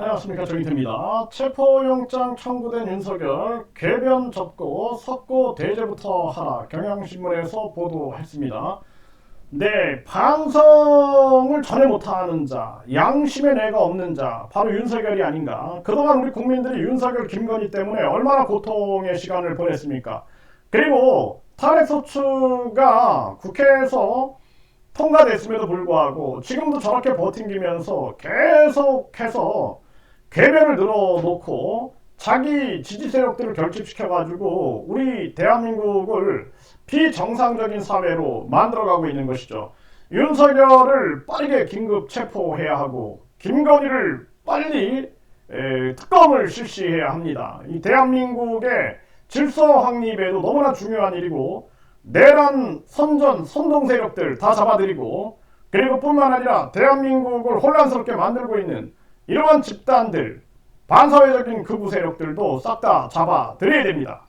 안녕하십니까 정인태입니다. 체포영장 청구된 윤석열 궤변 접고 석고 대제부터 하라 경향신문에서 보도했습니다. 네, 반성을 전혀 못하는 자, 양심의 뇌가 없는 자, 바로 윤석열이 아닌가. 그동안 우리 국민들이 윤석열, 김건희 때문에 얼마나 고통의 시간을 보냈습니까? 그리고 탄핵소추가 국회에서 통과됐음에도 불구하고 지금도 저렇게 버팅기면서 계속해서 궤변을 늘어놓고 자기 지지 세력들을 결집시켜가지고 우리 대한민국을 비정상적인 사회로 만들어가고 있는 것이죠. 윤석열을 빠르게 긴급 체포해야 하고 김건희를 빨리 에, 특검을 실시해야 합니다. 이 대한민국의 질서 확립에도 너무나 중요한 일이고 내란 선전 선동 세력들 다 잡아들이고 그리고 뿐만 아니라 대한민국을 혼란스럽게 만들고 있는 이러한 집단들 반사회적인 극우 세력들도 싹 다 잡아들여야 됩니다.